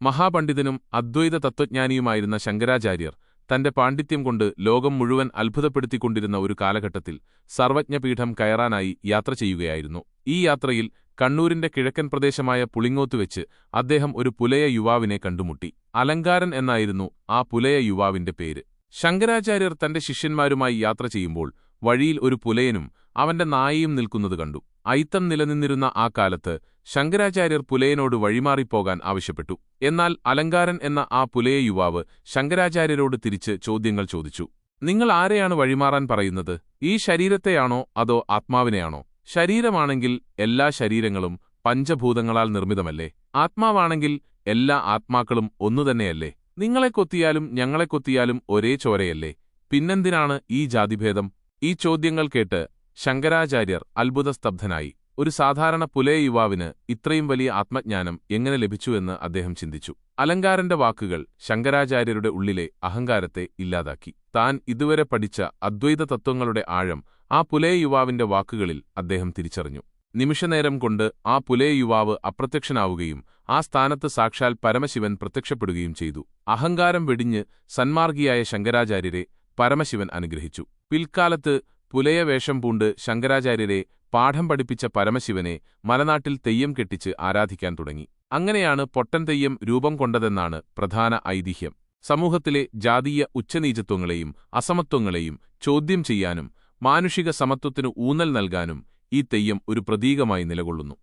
മഹാപണ്ഡിതനും അദ്വൈത തത്വജ്ഞാനിയുമായിരുന്ന ശങ്കരാചാര്യർ തന്റെ പാണ്ഡിത്യം കൊണ്ട് ലോകം മുഴുവൻ അത്ഭുതപ്പെടുത്തിക്കൊണ്ടിരുന്ന ഒരു കാലഘട്ടത്തിൽ സർവജ്ഞപീഠം കയറാനായി യാത്ര ചെയ്യുകയായിരുന്നു. ഈ യാത്രയിൽ കണ്ണൂരിന്റെ കിഴക്കൻ പ്രദേശമായ പുളിങ്ങോത്തുവെച്ച് അദ്ദേഹം ഒരു പുലയ യുവാവിനെ കണ്ടുമുട്ടി. അലങ്കാരൻ എന്നായിരുന്നു ആ പുലയ യുവാവിന്റെ പേര്. ശങ്കരാചാര്യർ തന്റെ ശിഷ്യന്മാരുമായി യാത്ര ചെയ്യുമ്പോൾ വഴിയിൽ ഒരു പുലയനും അവന്റെ നായയും നിൽക്കുന്നത് കണ്ടു. ഐത്തം നിലനിന്നിരുന്ന ആ കാലത്ത് ശങ്കരാചാര്യർ പുലയനോട് വഴിമാറിപ്പോകാൻ ആവശ്യപ്പെട്ടു. എന്നാൽ അലങ്കാരൻ എന്ന ആ പുലയ യുവാവ് ശങ്കരാചാര്യരോട് തിരിച്ച് ചോദ്യങ്ങൾ ചോദിച്ചു. നിങ്ങൾ ആരെയാണ് വഴിമാറാൻ പറയുന്നത്? ഈ ശരീരത്തെയാണോ അതോ ആത്മാവിനെയാണോ? ശരീരമാണെങ്കിൽ എല്ലാ ശരീരങ്ങളും പഞ്ചഭൂതങ്ങളാൽ നിർമ്മിതമല്ലേ? ആത്മാവാണെങ്കിൽ എല്ലാ ആത്മാക്കളും ഒന്നുതന്നെയല്ലേ നിങ്ങളെ കൊത്തിയാലും ഞങ്ങളെ കൊത്തിയാലും ഒരേ ചോരയല്ലേ? പിന്നെന്തിനാണ് ഈ ജാതിഭേദം? ഈ ചോദ്യങ്ങൾ കേട്ട് ശങ്കരാചാര്യർ അത്ഭുതസ്തബ്ധനായി. ഒരു സാധാരണ പുലയ യുവാവിന് ഇത്രയും വലിയ ആത്മജ്ഞാനം എങ്ങനെ ലഭിച്ചുവെന്ന് അദ്ദേഹം ചിന്തിച്ചു. അലങ്കാരന്റെ വാക്കുകൾ ശങ്കരാചാര്യരുടെ ഉള്ളിലെ അഹങ്കാരത്തെ ഇല്ലാതാക്കി. താൻ ഇതുവരെ പഠിച്ച അദ്വൈത തത്വങ്ങളുടെ ആഴം ആ പുലയ യുവാവിന്റെ വാക്കുകളിൽ അദ്ദേഹം തിരിച്ചറിഞ്ഞു. നിമിഷനേരം കൊണ്ട് ആ പുലയ യുവാവ് അപ്രത്യക്ഷനാവുകയും ആ സ്ഥാനത്ത് സാക്ഷാൽ പരമശിവൻ പ്രത്യക്ഷപ്പെടുകയും ചെയ്തു. അഹങ്കാരം വെടിഞ്ഞ് സന്മാർഗിയായ ശങ്കരാചാര്യരെ പരമശിവൻ അനുഗ്രഹിച്ചു. പിൽക്കാലത്ത് പുലയവേഷം പൂണ്ട് ശങ്കരാചാര്യരെ പാഠം പഠിപ്പിച്ച പരമശിവനെ മലനാട്ടിൽ തെയ്യം കെട്ടിച്ച് ആരാധിക്കാൻ തുടങ്ങി. അങ്ങനെയാണ് പൊട്ടൻ തെയ്യം രൂപം കൊണ്ടതെന്നാണ് പ്രധാന ഐതിഹ്യം. സമൂഹത്തിലെ ജാതീയ ഉച്ചനീചത്വങ്ങളെയും അസമത്വങ്ങളെയും ചോദ്യം ചെയ്യാനും മാനുഷിക സമത്വത്തിനു ഊന്നൽ നൽകാനും ഈ തെയ്യം ഒരു പ്രതീകമായി നിലകൊള്ളുന്നു.